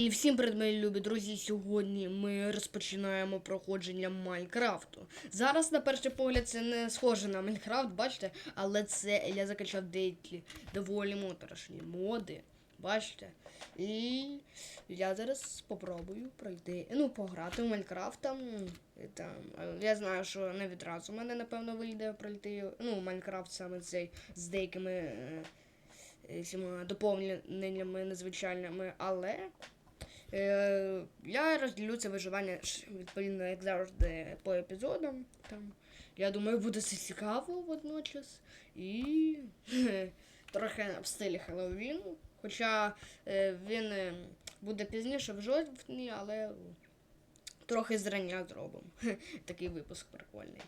І всім привіт, мої любі друзі. Сьогодні ми розпочинаємо проходження Майнкрафту. Зараз, на перший погляд, це не схоже на Майнкрафт, бачите, але це я закачав деякі доволі моторошні моди. Бачите? І я зараз спробую пройти, ну, пограти в Майнкрафт там. там. Я знаю, що не відразу мене, напевно, вийде пройти. Ну, Майнкрафт саме цей з деякими. е, е, доповненнями незвичайними, але я розділю це виживання відповідно, як завжди, по епізодам. Там. Я думаю, буде це цікаво водночас. І трохи в стилі Хеллоуіну. Хоча е, він е, буде пізніше в жовтні, але трохи зрання зробимо. Такий випуск прикольний.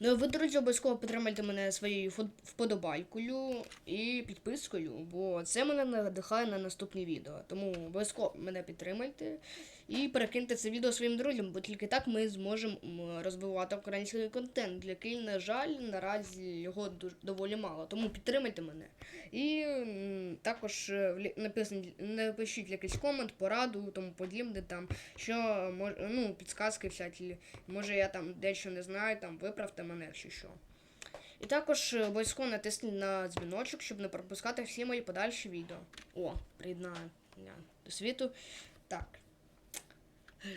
Ну, а ви, друзі, обов'язково підтримайте мене своєю вподобайкою і підпискою, бо це мене надихає на наступні відео. Тому обов'язково мене підтримайте і перекиньте це відео своїм друзям, бо тільки так ми зможемо розвивати український контент, який, на жаль, наразі його доволі мало. Тому підтримайте мене. І також е, напишіть якийсь комент, пораду, тому подібне там, що ну, підсказки всякі. Може я там дещо не знаю, там виправте мене, якщо що. І також е, обов'язково натисніть на дзвіночок, щоб не пропускати всі мої подальші відео. О, приєднаю до світу. Так.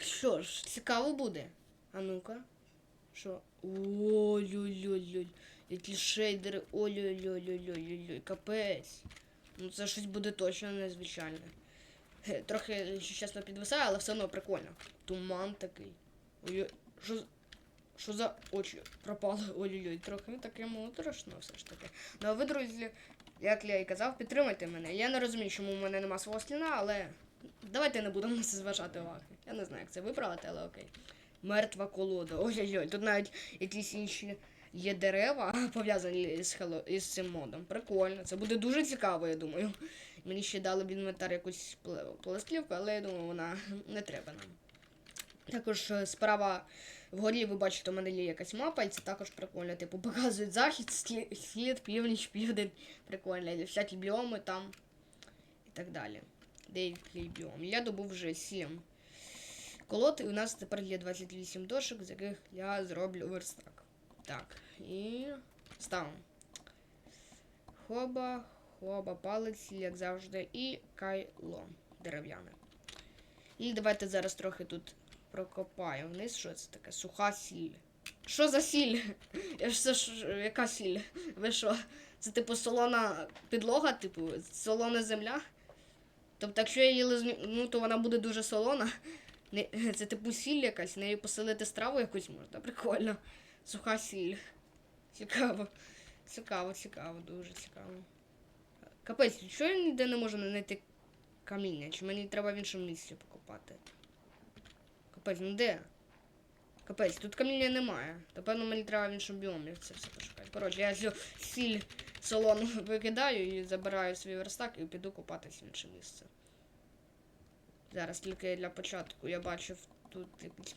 Що ж, цікаво буде. А ну-ка. Що? Ой-ой-ой-ой. Які шейдери. Ой-ой-ой-ой-ой-ой. Капець. Ну це щось буде точно незвичайне. Трохи, чесно, підвисає, але все одно прикольно. Туман такий. Ой, що, що за очі пропали? Ой-ой-ой, трохи таке моторошно все ж таки. Ну а ви, друзі, як я і казав, підтримайте мене. Я не розумію, чому в мене нема свого сліна, але давайте не будемо це зважати уваги. Я не знаю, як це виправити, але окей. Мертва колода. Ой-ой-ой, тут навіть якісь інші є дерева пов'язані з, Hello- із цим модом. Прикольно. Це буде дуже цікаво, я думаю. Мені ще дали в інвентар якусь пластівку, але я думаю, вона не треба нам. Також е, справа вгорі ви бачите, у мене є якась мапа, і це також прикольно. Типу, показують захід, схід, північ, південь. Прикольно. Всякі біоми там і так далі. Деякі біоми. Я добув вже 7 колод, і у нас тепер є 28 дошок, з яких я зроблю верстак. Так, і ставимо. Хоба, хоба, палець, як завжди, і кайло дерев'яне. І давайте зараз трохи тут прокопаю вниз. Що це таке? Суха сіль. Що за сіль? Я ж це яка сіль? Ви що? Це типу солона підлога, типу, солона земля? Тобто, якщо я її лизну, ну, то вона буде дуже солона. Це типу сіль якась, нею поселити страву якусь можна. Прикольно. Суха сіль. Цікаво. Цікаво, цікаво, дуже цікаво. Капець, чого я ніде не можу знайти каміння? Чи мені треба в іншому місці покупати? Капець, ну де? Капець, тут каміння немає. То певно мені треба в іншому біомі це все пошукати. Коротше, я цю сіль солону викидаю і забираю свій верстак і піду купатись в інше місце. Зараз тільки для початку я бачив тут якийсь.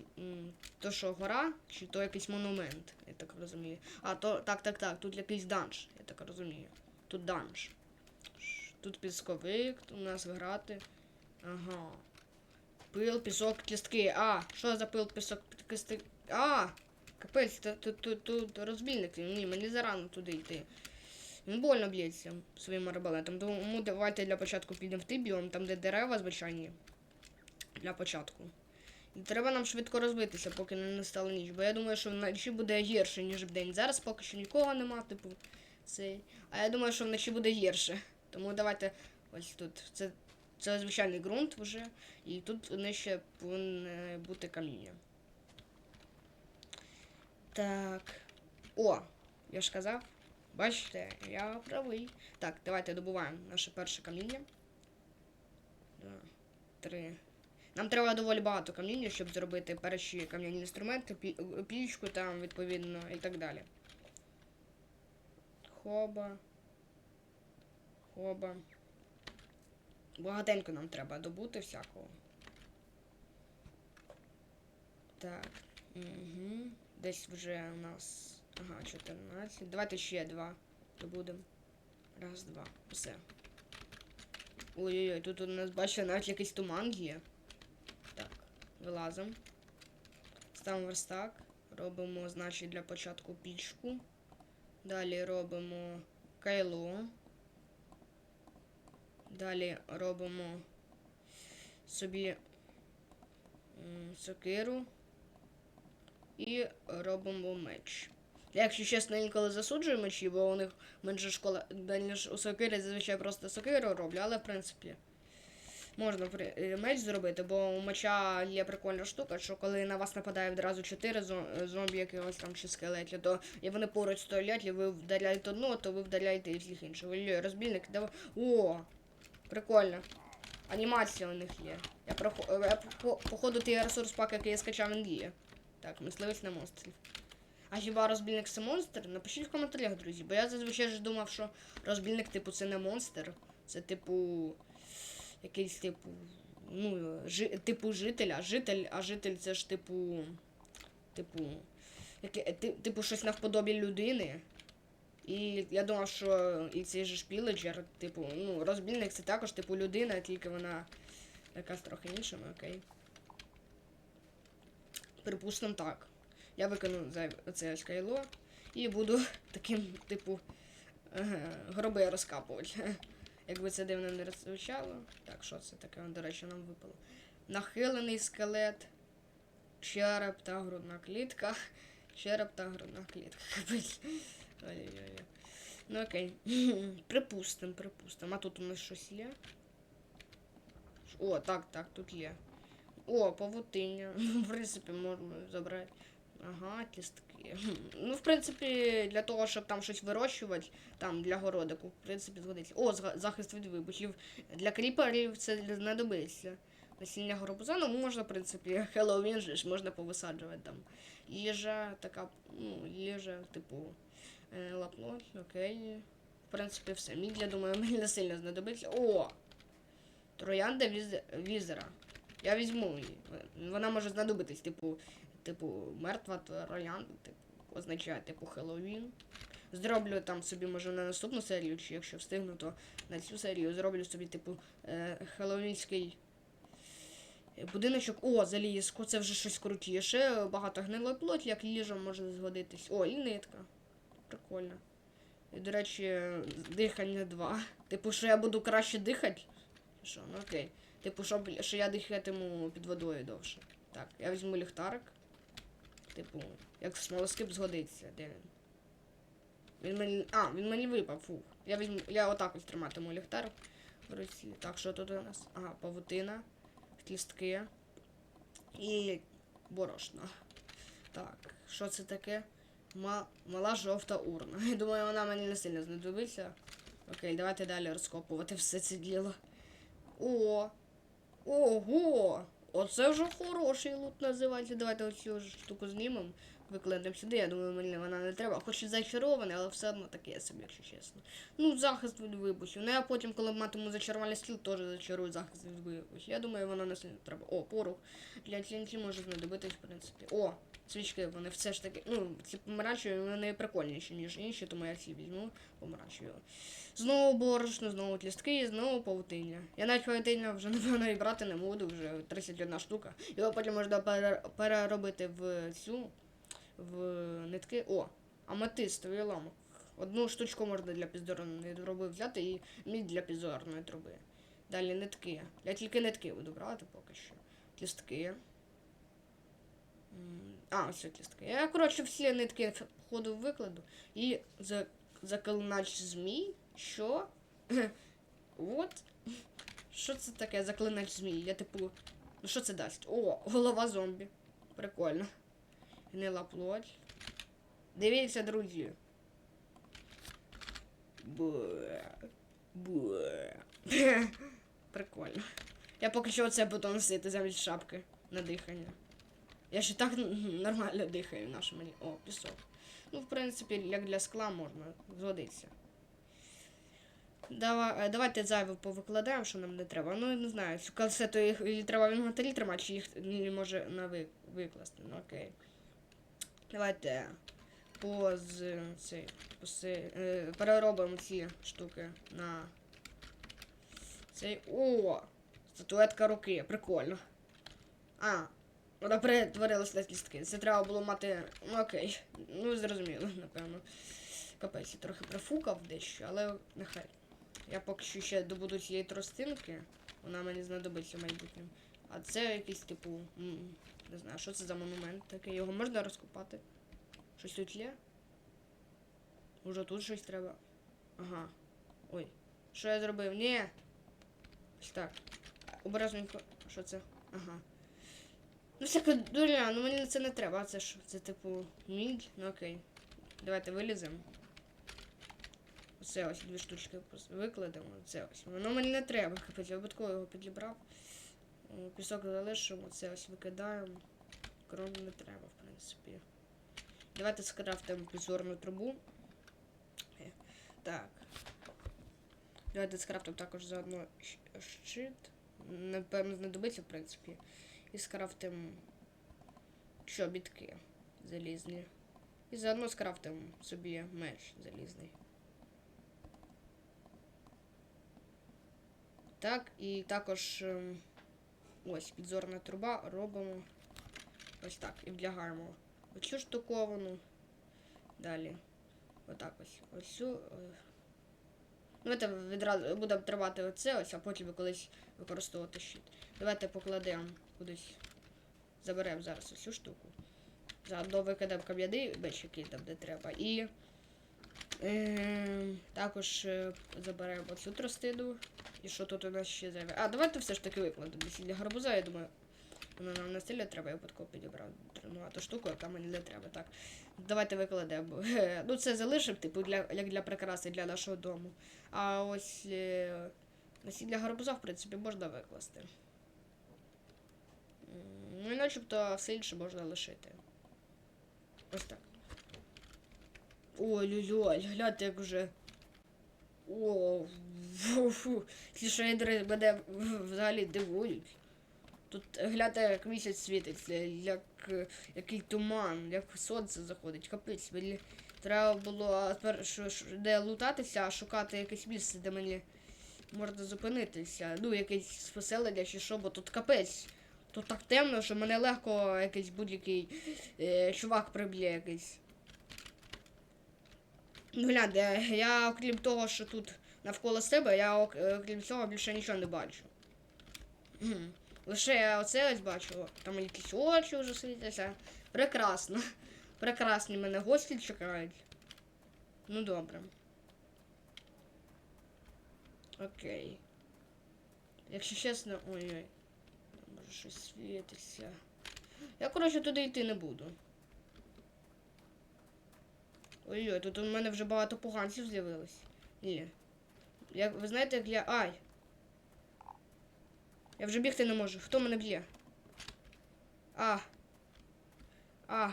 То що гора, чи то якийсь монумент, я так розумію. А, то так, так, так, тут якийсь данж, я так розумію. Тут данж. Тут пісковик, у нас грати. Ага. Пил, пісок, кістки. А, що за пил, пісок, кістки? А! Капець, тут, тут, тут, розбійник. Ні, мені зарано туди йти. Він больно б'ється своїм арбалетом. Тому давайте для початку підемо в той біом, там де дерева звичайні. Для початку. І треба нам швидко розбитися, поки не настала ніч. Бо я думаю, що вночі буде гірше, ніж вдень. Зараз поки що нікого нема, типу, цей. А я думаю, що вночі буде гірше. Тому давайте ось тут. Це, це звичайний ґрунт вже. І тут нижче повинне бути каміння. Так. О! Я ж казав. Бачите, я правий. Так, давайте добуваємо наше перше каміння. Два, три. Нам треба доволі багато каміння, щоб зробити перші кам'яні інструменти, пічку там, відповідно, і так далі. Хоба. Хоба. Багатенько нам треба добути всякого. Так. Угу. Десь вже у нас. Ага, 14. Давайте ще два добудемо. Раз, два. Все. Ой-ой-ой, тут у нас бачите, навіть якийсь туман є. Так, вилазимо. Ставимо верстак. Робимо, значить, для початку пічку. Далі робимо кайло. Далі робимо собі сокиру. І робимо меч. Якщо чесно, інколи засуджую мечі, бо у них менше школа. Далі ж у сокири зазвичай просто сокиру роблю, але в принципі. Можна е, меч зробити, бо у меча є прикольна штука, що коли на вас нападає відразу 4 зо- зомбі якогось там чи скелеті, то і вони поруч стоять, і ви вдаляєте одного, то ви вдаляєте і всіх інших. Ой, розбільник, давай. О! Прикольно. Анімація у них є. Я, прохо... я по- походу той ресурс пак, який я скачав, він є. Так, мисливець на монстрів. А хіба розбільник це монстр? Напишіть в коментарях, друзі, бо я зазвичай ж думав, що розбільник, типу, це не монстр. Це типу. Якийсь типу. Ну, жи, типу житель, а житель, а житель це ж типу. Типу. Яке, ти- типу щось навподобі людини. І я думав, що і цей же ж типу, ну, розбільник це також типу людина, тільки вона якась трохи інша, ну окей. Припустимо так. Я зайв- це скайло і буду таким, типу, гроби розкапувати. Якби це дивно не звучало. Так, що це таке, до речі, нам випало. Нахилений скелет, череп та грудна клітка. Череп та грудна клітка. Ой-ой-ой. Ну окей. Припустим, припустим. А тут у нас щось є. О, так, так, тут є. О, павутиння. В принципі, можна забрати. Ага, кістки. Ну, в принципі, для того, щоб там щось вирощувати, там для городику, в принципі, згодиться. О, захист від вибухів. Для кріперів це знадобиться. Насіння горбуза, ну можна, в принципі, Хеллоуін же ж можна повисаджувати там. Їжа така, ну, їжа, типу, е, лапнуть, окей. В принципі, все. Мідь, я думаю, мені не сильно знадобиться. О! Троянда віз... візера. Я візьму її. Вона може знадобитись, типу, типу, мертва троянда, типу, означає, типу, Хеллоуін. Зроблю там собі, може, на наступну серію, чи якщо встигну, то на цю серію зроблю собі, типу, е, хеллоуінський будиночок. О, залізко, це вже щось крутіше. Багато гнилої плоті, як їжа може згодитись. О, і нитка. Прикольно. І, до речі, дихання 2. Типу, що я буду краще дихати? Що, ну окей. Типу, щоб, що я дихатиму під водою довше. Так, я візьму ліхтарик. Типу, як смолоскип згодиться. Де він? Він мені. А, він мені випав, фух. Я візьму. Я отак ось триматиму ліхтар в руці. Так, що тут у нас? Ага, павутина, кістки і борошно. Так, що це таке? Ма- мала жовта урна. Я думаю, вона мені не сильно знадобиться. Окей, давайте далі розкопувати все це діло. О! Ого! Оце вже хороший лут називається. Давайте оцю штуку знімемо. Викладемо сюди. Я думаю, мені вона не треба. Хоч і зачарований, але все одно таке собі, якщо чесно. Ну, захист від вибухів. Ну я потім, коли матиму зачарувальний стіл, теж зачарую захист від вибухів. Я думаю, воно не треба. О, порух. Для TNT може знадобитись, в принципі. О, свічки, вони все ж таки. Ну, ці помаранчеві, вони прикольніші, ніж інші, тому я ці візьму помаранчеві. Знову борошно, знову тлістки, знову павутиння. Я навіть павутиння вже напевно і брати не буду, вже 31 штука. Його потім можна пере- переробити в цю в нитки. О, аметистовий ламок. Одну штучку можна для підзорної труби взяти і мідь для підзорної труби. Далі нитки. Я тільки нитки буду брати поки що. Тлістки. М, А, ось тлістки. Я, коротше, всі нитки походу викладу. І за, заклинач змій. Що? От. Що це таке заклинач змій? Я типу. Ну що це дасть? О, голова зомбі. Прикольно. Гнила плоть. Дивіться, друзі. Буе. Буе. Прикольно. Я поки що оце буду носити замість шапки на дихання. Я і так нормально дихаю в нашому. О, пісок. Ну, в принципі, як для скла можна згодиться. Давай, давайте зайве повикладаємо, що нам не треба. Ну, не знаю, цю касету їх треба в інвентарі тримати, чи їх не може на викласти. Ну окей. Давайте по з цей, по е, переробимо ці штуки на Цей. О! Статуетка руки, прикольно. А, вона перетворилась на кістки. Це треба було мати. Ну окей. Ну, зрозуміло, напевно. Капець, я трохи профукав дещо, але нехай. Я поки що ще добуду цієї тростинки. Вона мені знадобиться в майбутньому. А це якийсь типу. Не знаю, що це за монумент такий. Його можна розкопати? Щось тут є? Може тут щось треба. Ага. Ой. Що я зробив? Ні. Ось так. Обережненько. Що це? Ага. Ну всяка дуля, ну мені це не треба. Це що? Це типу мідь? Ну окей. Давайте виліземо. Оце ось дві штучки викладемо. Це ось. Воно мені не треба. Капець, я випадково його підібрав. Пісок залишимо, це ось викидаємо. Крону не треба, в принципі. Давайте скрафтимо підзорну трубу. Е, Так. Давайте скрафтимо також заодно щит. Напевно, знадобиться, в принципі. І скрафтимо чобітки залізні. І заодно скрафтимо собі меч залізний. Так, і також ем, ось підзорна труба робимо ось так і вдягаємо оцю штуковану. Далі. Отак ось. Ось цю. е. Давайте відразу будемо тривати оце ось, а потім колись використовувати щит. Давайте покладемо кудись. Заберемо зараз ось цю штуку. Заодно викидаємо кам'яний меч, який там де треба. І також е, заберемо оцю тростину. І що тут у нас ще зайве? А, давайте все ж таки викладемо. Для гарбуза, я думаю, воно нам не сильно треба, я випадково підібрав тренувату штуку, яка мені не треба. Так. Давайте викладемо. Ну, це залишимо, типу, для, як для прикраси для нашого дому. А ось е, насіння гарбуза, в принципі, можна викласти. Ну і начебто все інше можна лишити. Ось так. Ой, люльоль, гляньте, як вже. О, фу. Ці шейдери мене взагалі дивують. Тут гляньте, як місяць світиться, як який туман, як сонце заходить. Капець, мені треба було спершу ш- не лутатися, а шукати якесь місце, де мені можна зупинитися. Ну, якесь поселення чи що, бо тут капець. Тут так темно, що мене легко якийсь будь-який е, чувак приб'є якийсь. Ну, гляньте, я окрім того, що тут навколо себе, я е, окрім цього більше нічого не бачу. Лише я оце ось бачу. Там якісь очі вже світяться. Прекрасно. Прекрасні мене гості чекають. Ну добре. Окей. Якщо чесно. Ой-ой. Може щось світиться. Я, коротше, туди йти не буду. Ой-ой, тут у мене вже багато поганців з'явилось. Ні. Як, ви знаєте, як я. Ай! Я вже бігти не можу. Хто мене б'є? А. А.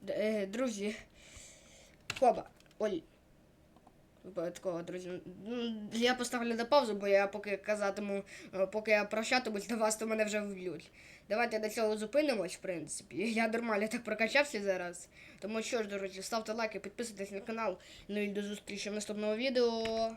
Д- е, друзі. Хоба. Ой. Випадково, друзі. Ну, Я поставлю на паузу, бо я поки казатиму, е, поки я прощатимусь до вас, то мене вже вб'ють. Давайте до цього зупинимось, в принципі. Я нормально так прокачався зараз. Тому що ж, друзі, ставте лайки, підписуйтесь на канал. Ну і до зустрічі в наступному відео.